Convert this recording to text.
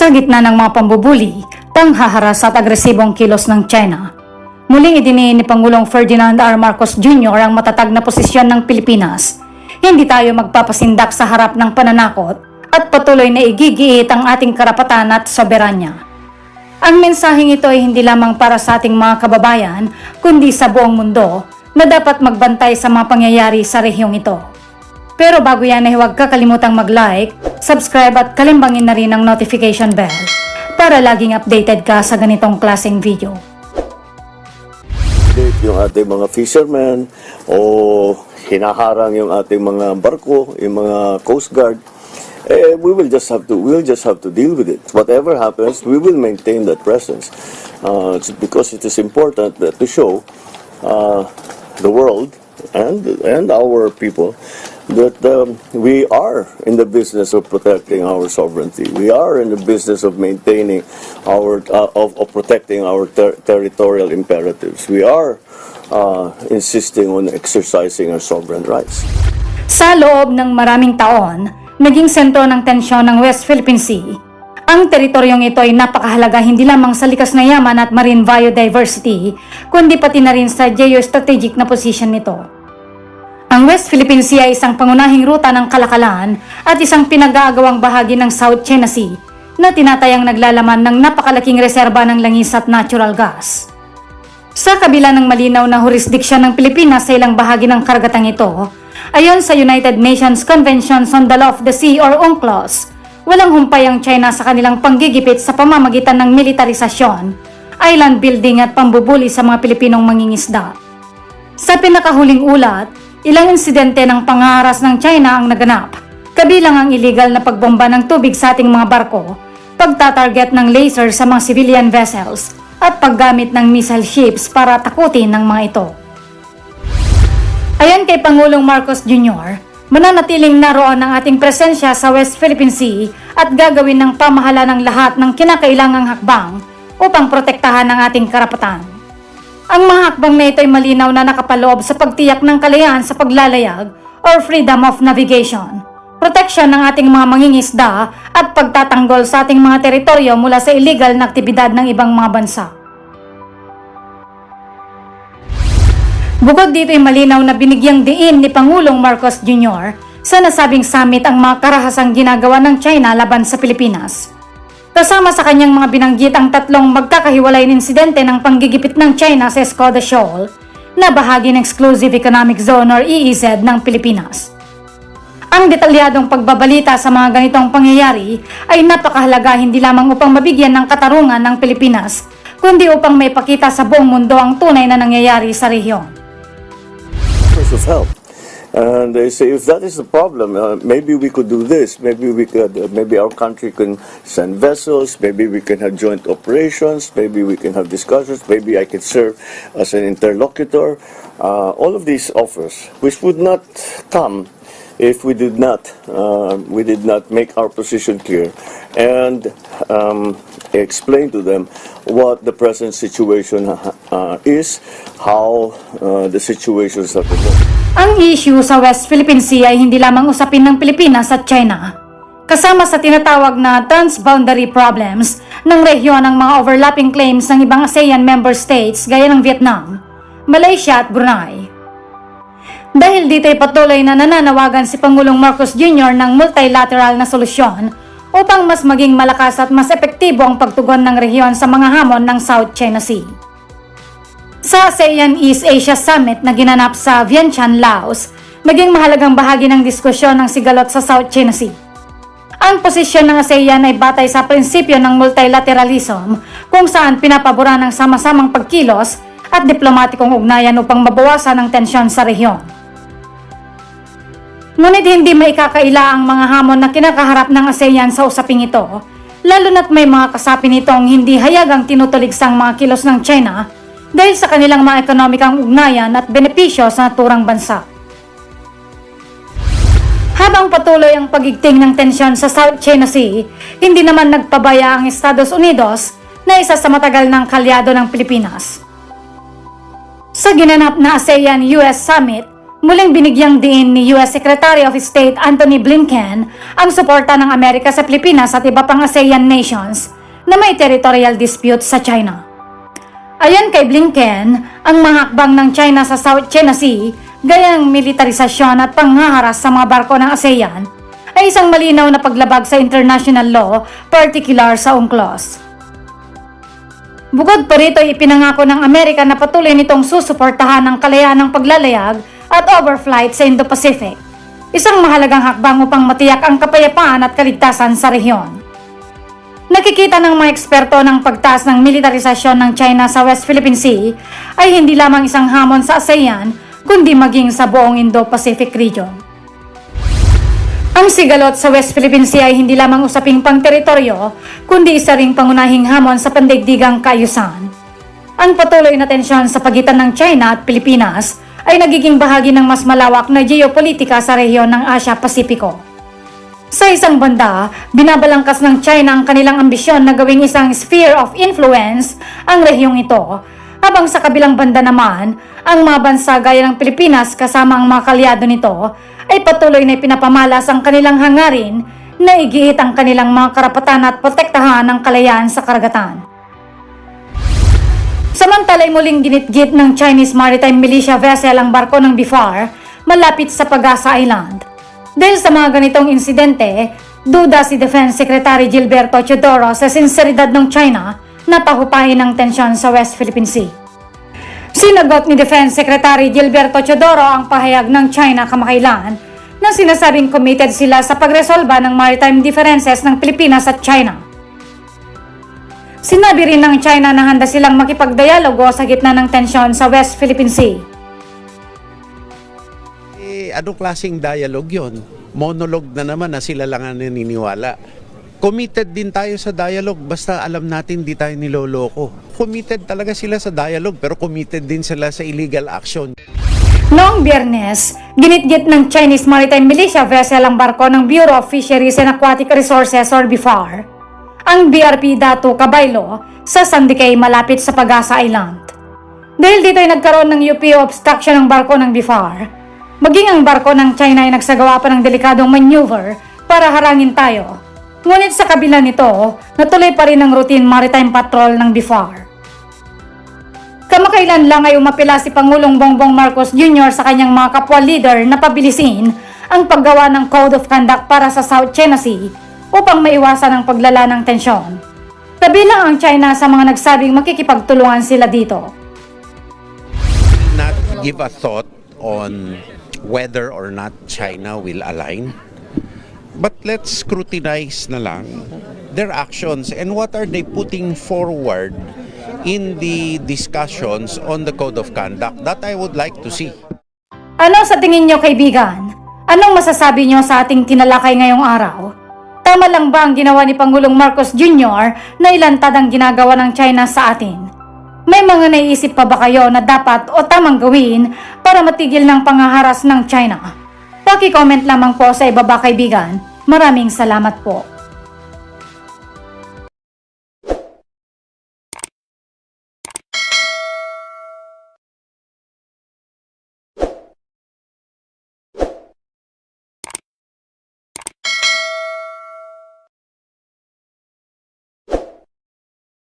Sa gitna ng mga pambubuli, panghaharas at agresibong kilos ng China, muling idiniin ni Pangulong Ferdinand R. Marcos Jr. ang matatag na posisyon ng Pilipinas. Hindi tayo magpapasindak sa harap ng pananakot at patuloy na igigiit ang ating karapatan at soberanya. Ang mensaheng ito ay hindi lamang para sa ating mga kababayan, kundi sa buong mundo na dapat magbantay sa mga pangyayari sa rehiyong ito. Pero bago yan ay huwag kakalimutan mag-like, subscribe at kalimbangin na rin ang notification bell para laging updated ka sa ganitong klaseng video. yung ating mga fishermen o hinaharang yung ating mga barko, yung mga coast guard, eh, we will just have to we will just have to deal with it. Whatever happens, we will maintain that presence uh, because it is important that to show uh, the world and and our people that um, we are in the business of protecting our sovereignty. We are in the business of maintaining our uh, of, of protecting our ter- territorial imperatives. We are uh, insisting on exercising our sovereign rights. Sa loob ng maraming taon, naging sentro ng tensyon ng West Philippine Sea. Ang teritoryong ito ay napakahalaga hindi lamang sa likas na yaman at marine biodiversity, kundi pati na rin sa geostrategic na position nito. West Philippine Sea ay isang pangunahing ruta ng kalakalan at isang pinag-aagawang bahagi ng South China Sea na tinatayang naglalaman ng napakalaking reserba ng langis at natural gas. Sa kabila ng malinaw na jurisdiksyon ng Pilipinas sa ilang bahagi ng karagatang ito, ayon sa United Nations Conventions on the Law of the Sea or UNCLOS, walang humpay ang China sa kanilang panggigipit sa pamamagitan ng militarisasyon, island building at pambubuli sa mga Pilipinong mangingisda. Sa pinakahuling ulat, ilang insidente ng pangaras ng China ang naganap, kabilang ang illegal na pagbomba ng tubig sa ating mga barko, pagtatarget ng laser sa mga civilian vessels, at paggamit ng missile ships para takutin ng mga ito. Ayon kay Pangulong Marcos Jr., mananatiling naroon ang ating presensya sa West Philippine Sea at gagawin ng pamahala ng lahat ng kinakailangang hakbang upang protektahan ang ating karapatan. Ang mga hakbang na ito ay malinaw na nakapaloob sa pagtiyak ng kalayaan sa paglalayag or freedom of navigation, proteksyon ng ating mga mangingisda at pagtatanggol sa ating mga teritoryo mula sa illegal na aktibidad ng ibang mga bansa. Bukod dito ay malinaw na binigyang diin ni Pangulong Marcos Jr. sa nasabing summit ang mga karahasang ginagawa ng China laban sa Pilipinas. Kasama sa kanyang mga binanggit ang tatlong magkakahiwalay na insidente ng panggigipit ng China sa Escoda Shoal na bahagi ng Exclusive Economic Zone or EEZ ng Pilipinas. Ang detalyadong pagbabalita sa mga ganitong pangyayari ay napakahalaga hindi lamang upang mabigyan ng katarungan ng Pilipinas, kundi upang may pakita sa buong mundo ang tunay na nangyayari sa rehiyon. offers of help. And they say, if that is the problem, uh, maybe we could do this. Maybe we could, uh, maybe our country can send vessels. Maybe we can have joint operations. Maybe we can have discussions. Maybe I could serve as an interlocutor. Uh, all of these offers, which would not come if we did not, uh, we did not make our position clear and um, explain to them what the present situation uh, is, how uh, the situation is at the moment. Ang issue sa West Philippine Sea ay hindi lamang usapin ng Pilipinas at China. Kasama sa tinatawag na transboundary problems ng rehiyon ng mga overlapping claims ng ibang ASEAN member states gaya ng Vietnam, Malaysia at Brunei. Dahil dito ay patuloy na nananawagan si Pangulong Marcos Jr. ng multilateral na solusyon upang mas maging malakas at mas epektibo ang pagtugon ng rehiyon sa mga hamon ng South China Sea. Sa ASEAN East Asia Summit na ginanap sa Vientiane, Laos, naging mahalagang bahagi ng diskusyon ng sigalot sa South China Sea. Ang posisyon ng ASEAN ay batay sa prinsipyo ng multilateralism kung saan pinapabura ng sama-samang pagkilos at diplomatikong ugnayan upang mabawasan ang tensyon sa rehiyon. Ngunit hindi may kakaila ang mga hamon na kinakaharap ng ASEAN sa usaping ito, lalo na't may mga kasapi nitong hindi hayagang tinutuligsang mga kilos ng China dahil sa kanilang mga ekonomikang ugnayan at benepisyo sa naturang bansa. Habang patuloy ang pagigting ng tensyon sa South China Sea, hindi naman nagpabaya ang Estados Unidos na isa sa matagal ng kalyado ng Pilipinas. Sa ginanap na ASEAN-US Summit, muling binigyang diin ni US Secretary of State Anthony Blinken ang suporta ng Amerika sa Pilipinas at iba pang ASEAN nations na may territorial dispute sa China. Ayon kay Blinken, ang mga hakbang ng China sa South China Sea, gayang militarisasyon at panghaharas sa mga barko ng ASEAN, ay isang malinaw na paglabag sa international law, particular sa UNCLOS. Bukod pa rito, ipinangako ng Amerika na patuloy nitong susuportahan ang kalayaan ng paglalayag at overflight sa Indo-Pacific. Isang mahalagang hakbang upang matiyak ang kapayapaan at kaligtasan sa rehiyon. Nakikita ng mga eksperto ng pagtaas ng militarisasyon ng China sa West Philippine Sea ay hindi lamang isang hamon sa ASEAN, kundi maging sa buong Indo-Pacific region. Ang sigalot sa West Philippine Sea ay hindi lamang usaping pang-teritoryo, kundi isa ring pangunahing hamon sa pandaigdigang kaayusan. Ang patuloy na tensyon sa pagitan ng China at Pilipinas ay nagiging bahagi ng mas malawak na geopolitika sa rehiyon ng Asia-Pasipiko. Sa isang banda, binabalangkas ng China ang kanilang ambisyon na gawing isang sphere of influence ang rehiyong ito, habang sa kabilang banda naman, ang mga bansa gaya ng Pilipinas kasama ang mga kalyado nito ay patuloy na pinapamalas ang kanilang hangarin na igihit ang kanilang mga karapatan at protektahan ang kalayaan sa karagatan. Samantala ay muling ginitgit ng Chinese Maritime Militia vessel ang barko ng Bifar malapit sa Pagasa Island. Dahil sa mga ganitong insidente, duda si Defense Secretary Gilberto Chodoro sa sinseridad ng China na pahupahin ng tensyon sa West Philippine Sea. Sinagot ni Defense Secretary Gilberto Chodoro ang pahayag ng China kamakailan na sinasabing committed sila sa pagresolba ng maritime differences ng Pilipinas at China. Sinabi rin ng China na handa silang makipagdialogo sa gitna ng tensyon sa West Philippine Sea. Eh, anong klaseng dialogue yon? Monologue na naman na sila lang ang naniniwala. Committed din tayo sa dialogue basta alam natin di tayo niloloko. Committed talaga sila sa dialogue pero committed din sila sa illegal action. Noong biyernes, ginitgit ng Chinese Maritime Militia vessel ang barko ng Bureau of Fisheries and Aquatic Resources or BIFAR, ang BRP Datu Cabaylo sa Sandikay malapit sa Pagasa Island. Dahil dito ay nagkaroon ng UP obstruction ng barko ng BIFAR, maging ang barko ng China ay nagsagawa pa ng delikadong maneuver para harangin tayo. Ngunit sa kabila nito, natuloy pa rin ang routine maritime patrol ng BIFAR. Kamakailan lang ay umapila si Pangulong Bongbong Marcos Jr. sa kanyang mga kapwa leader na pabilisin ang paggawa ng Code of Conduct para sa South China Sea upang maiwasan ang paglala ng tensyon. Kabilang ang China sa mga nagsabing makikipagtulungan sila dito. Not give a thought on whether or not China will align. But let's scrutinize na lang their actions and what are they putting forward in the discussions on the code of conduct that I would like to see. Ano sa tingin nyo kaibigan? Anong masasabi nyo sa ating tinalakay ngayong araw? Tama lang ba ang ginawa ni Pangulong Marcos Jr. na ilantad ang ginagawa ng China sa atin? May mga naiisip pa ba kayo na dapat o tamang gawin para matigil ng pangaharas ng China? Paki-comment lamang po sa ibaba kaibigan. Maraming salamat po.